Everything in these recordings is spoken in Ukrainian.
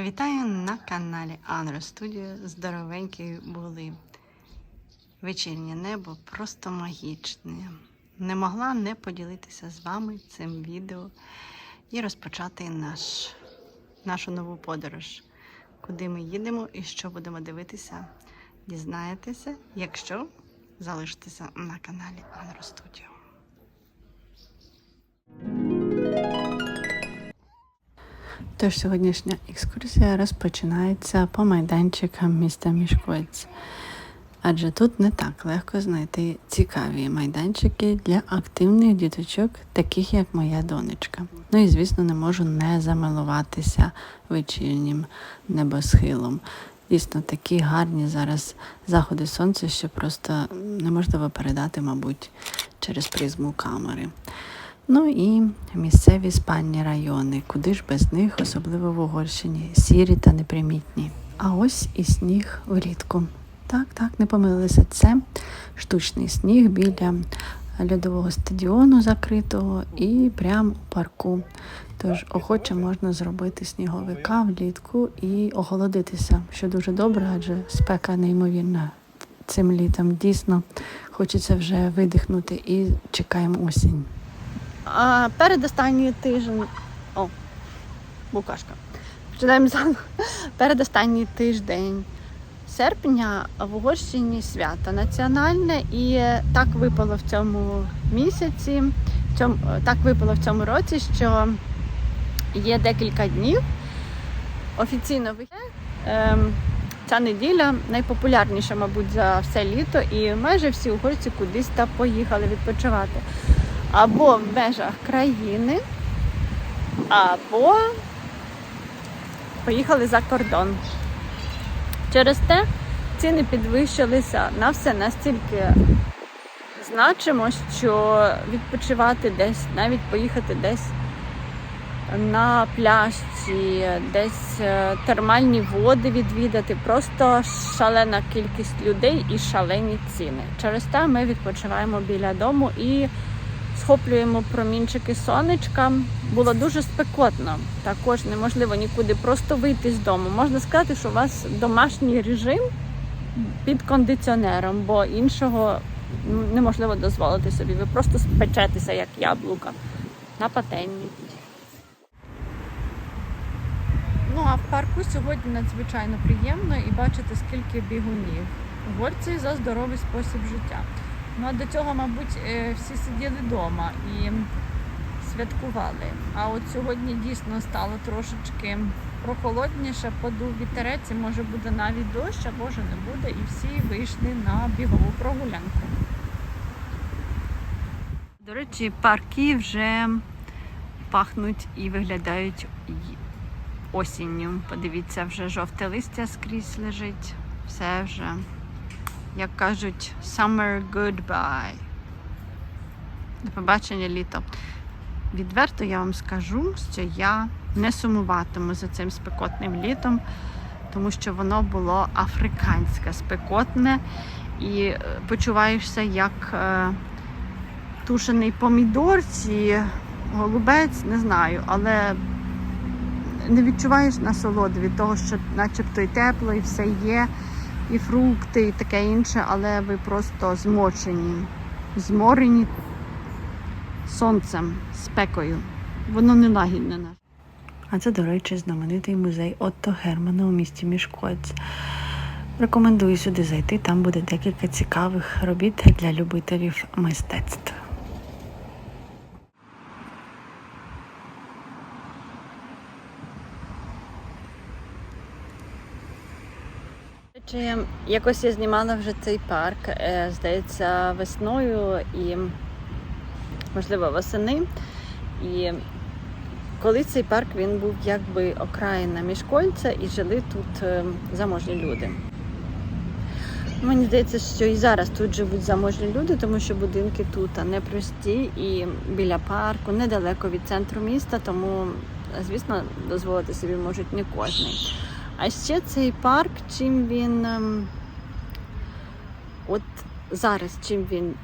Вітаю на каналі Анро Студіо. Здоровенькі були. Вечірнє небо просто магічне. Не могла не поділитися з вами цим відео і розпочати наш, нашу нову подорож. Куди ми їдемо і що будемо дивитися, дізнаєтеся, якщо залишитеся на каналі Анро Студіо. Тож сьогоднішня екскурсія розпочинається по майданчикам міста Мішковець. Адже тут не так легко знайти цікаві майданчики для активних діточок, таких як моя донечка. Ну і звісно, не можу не замилуватися вечірнім небосхилом. Дійсно, такі гарні зараз заходи сонця, що просто неможливо передати, мабуть, через призму камери. Ну і місцеві спальні райони, куди ж без них, особливо в Угорщині, сірі та непримітні. А ось і сніг влітку. Так, так, не помилилися. Це штучний сніг біля льодового стадіону закритого і прямо у парку. Тож охоче можна зробити сніговика влітку і охолодитися, що дуже добре, адже спека неймовірна цим літом. Дійсно, хочеться вже видихнути і чекаємо осінь. А передостанній тиждень. О, букашка. Починаємо заново. Передостанній тиждень серпня в Угорщині свято національне, і так випало в цьому місяці, в цьому, так випало в цьому році, що є декілька днів. Офіційно вихід. Ем, ця неділя найпопулярніша, мабуть, за все літо, і майже всі угорці кудись та поїхали відпочивати або в межах країни, або поїхали за кордон. Через те ціни підвищилися на все настільки значимо, що відпочивати десь, навіть поїхати десь на пляж чи десь е, термальні води відвідати. Просто шалена кількість людей і шалені ціни. Через те ми відпочиваємо біля дому і схоплюємо промінчики сонечка. Було дуже спекотно. Також неможливо нікуди просто вийти з дому. Можна сказати, що у вас домашній режим під кондиціонером, бо іншого неможливо дозволити собі. Ви просто спечетеся, як яблука на пательні. Ну а в парку сьогодні надзвичайно приємно і бачите, скільки бігунів. Угорці за здоровий спосіб життя. Ну а до цього, мабуть, е, всі сиділи вдома і святкували. А от сьогодні дійсно стало трошечки прохолодніше, подув вітерець, і може буде навіть дощ, а може не буде, і всі вийшли на бігову прогулянку. До речі, парки вже пахнуть і виглядають осінню. Подивіться, вже жовте листя скрізь лежить. Все вже як кажуть, summer goodbye. До побачення літо. Відверто я вам скажу, що я не сумуватиму за цим спекотним літом, тому що воно було африканське, спекотне, і е, почуваєшся як е, тушений помідор чи голубець, не знаю, але не відчуваєш насолоди від того, що начебто і тепло, і все є і фрукти, і таке інше, але ви просто змочені, зморені сонцем, спекою. Воно не лагідне наше. А це, до речі, знаменитий музей Отто Германа у місті Мішкоць. Рекомендую сюди зайти, там буде декілька цікавих робіт для любителів мистецтв. Чи якось я знімала вже цей парк, е, здається, весною і, можливо, восени. І коли цей парк він був якби окраїна Мішкольця і жили тут е, заможні люди. Мені здається, що і зараз тут живуть заможні люди, тому що будинки тут непрості і біля парку, недалеко від центру міста, тому, звісно, дозволити собі можуть не кожний. А ще цей парк, чим він ем, от зараз чим він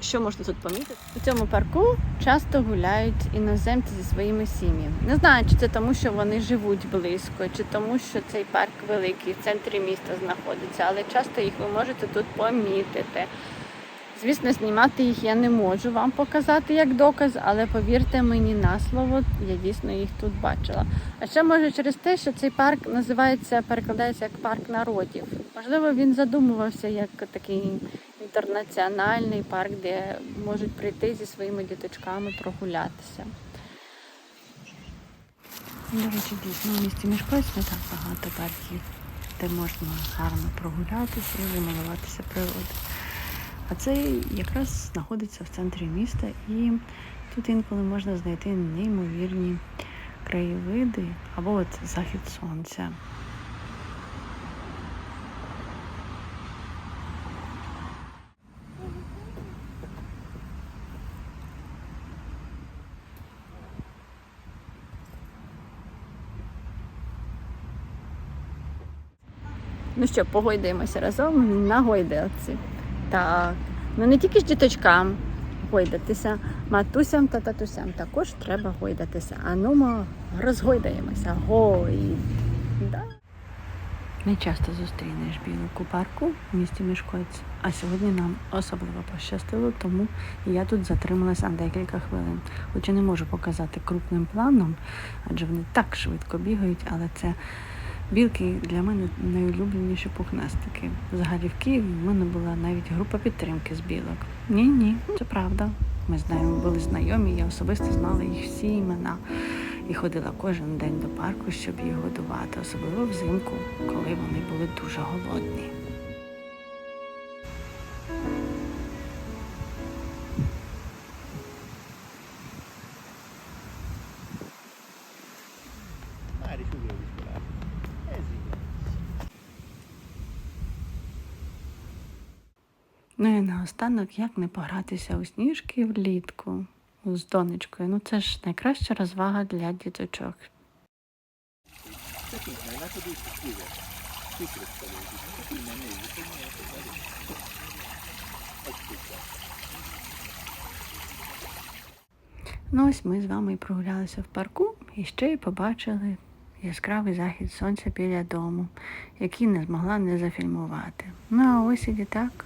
Що можна тут помітити? У цьому парку часто гуляють іноземці зі своїми сім'ями. Не знаю, чи це тому, що вони живуть близько, чи тому, що цей парк великий в центрі міста знаходиться, але часто їх ви можете тут помітити. Звісно, знімати їх я не можу вам показати як доказ, але повірте мені на слово, я дійсно їх тут бачила. А ще може через те, що цей парк називається, перекладається як парк народів. Можливо, він задумувався як такий інтернаціональний парк, де можуть прийти зі своїми діточками прогулятися. До речі, дійсно в місті Мішкось не так багато парків, де можна гарно прогулятися і замилуватися природою. А це якраз знаходиться в центрі міста, і тут інколи можна знайти неймовірні краєвиди або от захід сонця. Ну що, погойдаємося разом на гойдалці. Так, ну не тільки ж діточкам гойдатися, матусям та татусям також треба гойдатися. А ну ми розгойдаємося. Гой. Да. Не часто зустрінеш білок у парку в місті Мішкоць, а сьогодні нам особливо пощастило, тому я тут затрималася на декілька хвилин. Хоча не можу показати крупним планом, адже вони так швидко бігають, але це Білки для мене найулюбленіші пухнастики. Взагалі в Києві в мене була навіть група підтримки з білок. Ні, ні, це правда. Ми з нею були знайомі, я особисто знала їх всі імена і ходила кожен день до парку, щоб їх годувати, особливо взимку, коли вони були дуже голодні. Ну і наостанок, як не погратися у сніжки влітку з донечкою. Ну це ж найкраща розвага для діточок. Ну ось ми з вами і прогулялися в парку і ще й побачили яскравий захід сонця біля дому, який не змогла не зафільмувати. Ну а ось і літак.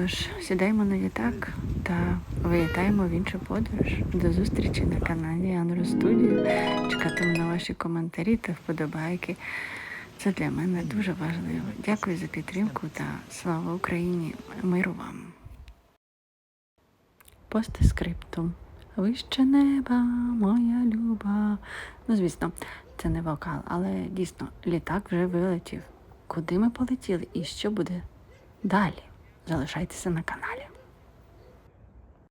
Тож сідаємо на літак та вилітаємо в іншу подорож. До зустрічі на каналі Анро Студіо. Чекатиму на ваші коментарі та вподобайки. Це для мене дуже важливо. Дякую за підтримку та слава Україні! Миру вам! Постскриптум. Вище неба, моя люба. Ну, звісно, це не вокал, але дійсно літак вже вилетів. Куди ми полетіли і що буде далі? Залишайтеся на каналі.